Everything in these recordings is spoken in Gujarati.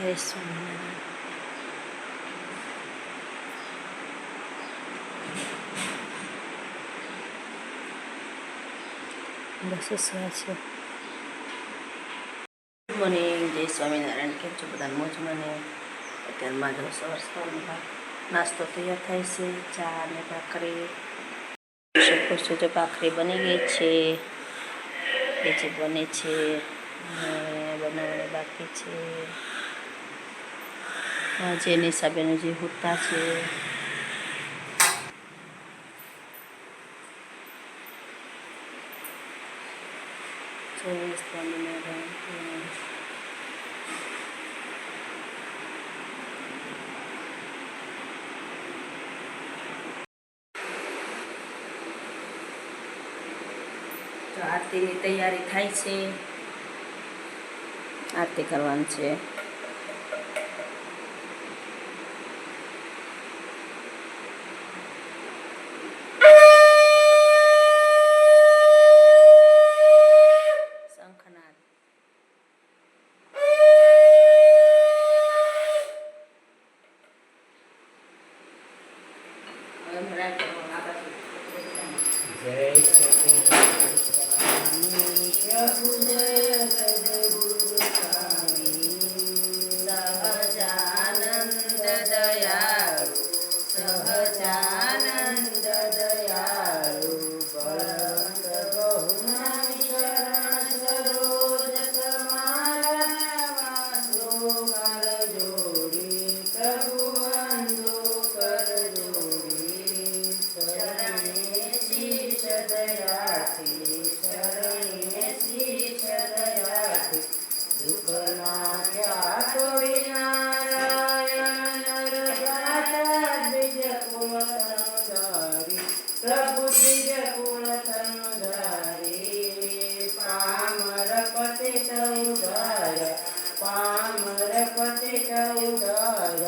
જય સ્વામિનારાયણ બસ સ્વા છે મને જય સ્વામિનારાયણ કેમ છો બધા મોજમાં ને અત્યારમાં જો સવાર સવારમાં નાસ્તો તૈયાર થાય છે ચા અને ભાખરી શકો છો જો ભાખરી બની ગઈ છે એ જે બને છે બનાવવાની બાકી છે જેની હિસાબેનું જે હુતા છે. જય સ્વામિનારાયણ આરતીની તૈયારી થાય છે. આરતી કરવાની છે શંખનાદ હવે મરાઠી આ બાજુ જય સચિન પ્રભુ પતિત ઉધાર પામર પતિત ઉધાર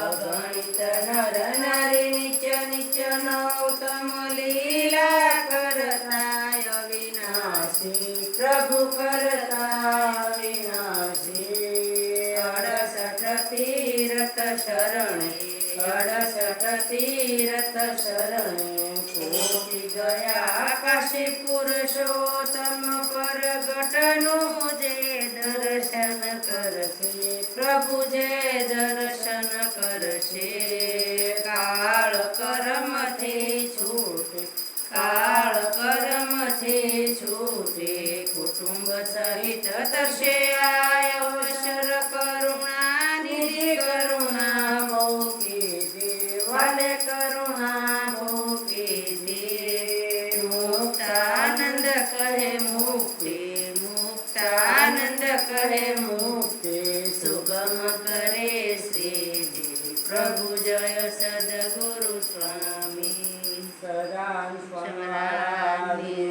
અગણિત નર નારી નિચ નિચ નૌતમ લીલા કરતા અવિનાશી પ્રભુ કરતા વિનાશી અડસઠ તીરથ શરણે અડસઠ તીરથ શરણે કોટી પુરુષોત્તમ પરગટનું જે દર્શન કરશે પ્રભુ જે દર્શન કરશે. કાળ કર્મથી છૂટે, કાળ કર્મથી છૂટે, કુટુંબ સહિત તરશે કહે મુક્તિ સુગમ કરે શ્રી પ્રભુ જય સદગુરુ સ્વામી સદાન સ્વામી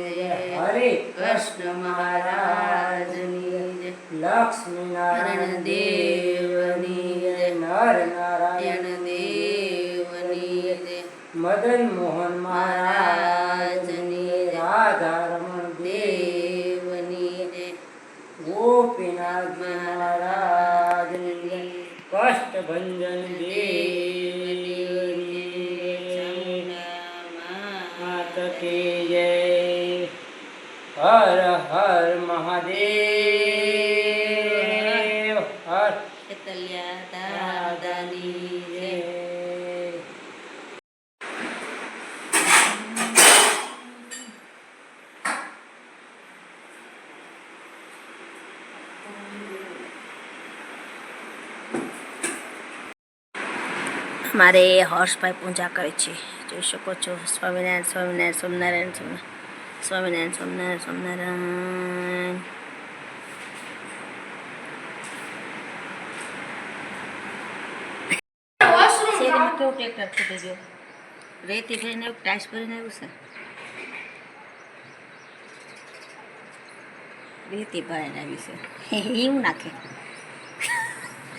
હરે કૃષ્ણ મહારાજની લક્ષ્મી નારાયણ દેવની નર નારાયણ દેવની મદન મોહન મહારાજની ગોપીનાથ મહારાજની કષ્ટભંજન દેવની માત કી જય હર હર મહાદેવ હર કેતલિયા જય. મારે હર્ષભાઈ પૂજા કરે છે. જોઈ શકો છો સ્વામિનારાયણ સ્વામિનારાયણ સ્વામિનારાયણ સ્વામિનારાયણ સ્વામિનારાયણ સ્વામિનારાયણ. કેવું ટ્રેક્ટર ગયો રેતી ભરીને આવ્યું ટાઈસ ભરીને આવ્યું છે. રેતી ભરીને આવી છે. એવું નાખે.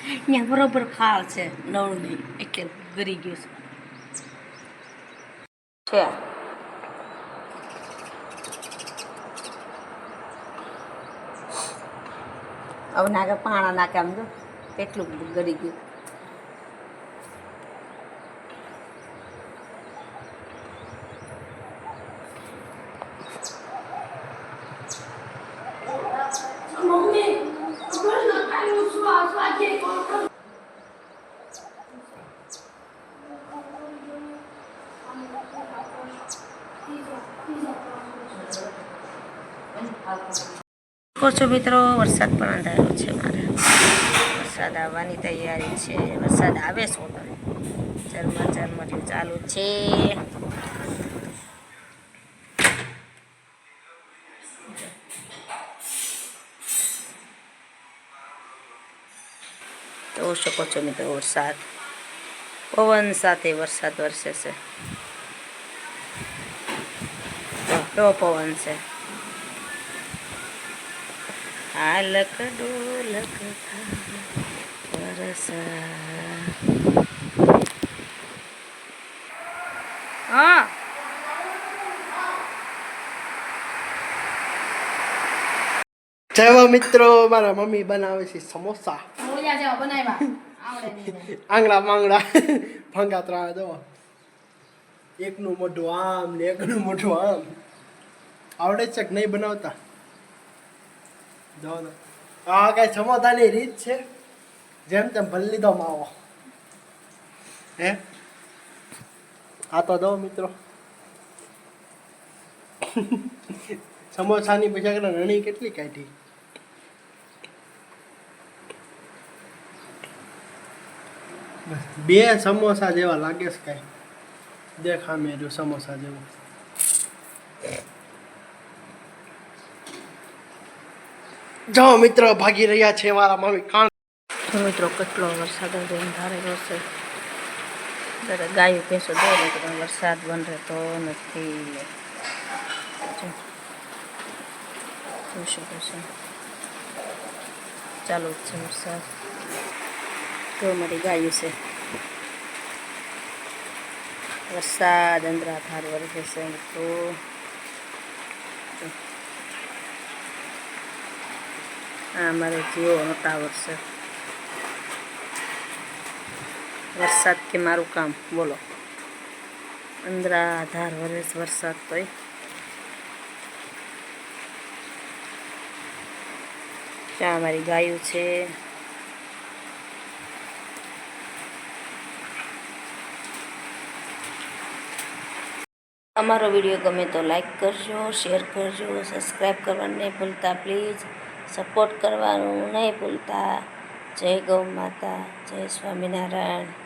ત્યાં બરોબર ખાલ છે નળ નહીં એટલે ગરી ગયું છે. હવે નાખે પાણા નાખે આમ જો કેટલું બધું ગરી ગયું. કહો છો મિત્રો? વરસાદ પણ અંધારો છે મારે. વરસાદ આવવાની તૈયારી છે. વરસાદ આવે શું ઝરમર ઝરમરિયું ચાલુ છે. જોઈ શકો છો મિત્રો વરસાદ. પવન સાથે વરસાદ વરસે છે. કેવો પવન છે. હાલક ડોલક વરસા હા. જય મિત્રો મારા મમ્મી બનાવે છે સમોસા. જેવા આંગળા માંગડા ભંગા ત્રણ જો એકનું મોઢું આમ ને એકનું મોઢું આમ. આવડે છે કે નહીં બનાવતા? જો આ કઈ સમોસાની રીત છે? જેમ તેમ ભલી લીધો માવો. હે? આ તો દો મિત્રો. સમોસાની પછી રણી કેટલી કાઢી? બે સમોસા જેવા લાગે છે કઈ. દેખા જો સમોસા જેવું. જો મિત્રો, ભાગી રહ્યા છે મારા મમ્મી કાણ મિત્રો, કેટલો વરસાદ ધારે રહેશે ત્યારે ગાયો, ભેંસો દોડે તો વરસાદ બંધ રહેતો નથી. જોઈ શકો છો ચાલુ જ છે વરસાદ. તો મારી ગાયું છે. વરસાદ અંદરાધાર વરસે છે મિત્રો. આ અમારે જીઓનો ટાવર છે વરસાદ કે મારું કામ? બોલો. અંદરા આધાર વરસ વરસાદ તોય. ત્યાં અમારી ગાયું છે? અમારો વીડિયો ગમે તો લાઈક કરજો, શેર કરજો, સબસ્ક્રાઈબ કરવાને ભૂલતા, પ્લીઝ. સપોર્ટ કરવાનું નહીં ભૂલતા. જય ગૌ માતા જય સ્વામિનારાયણ.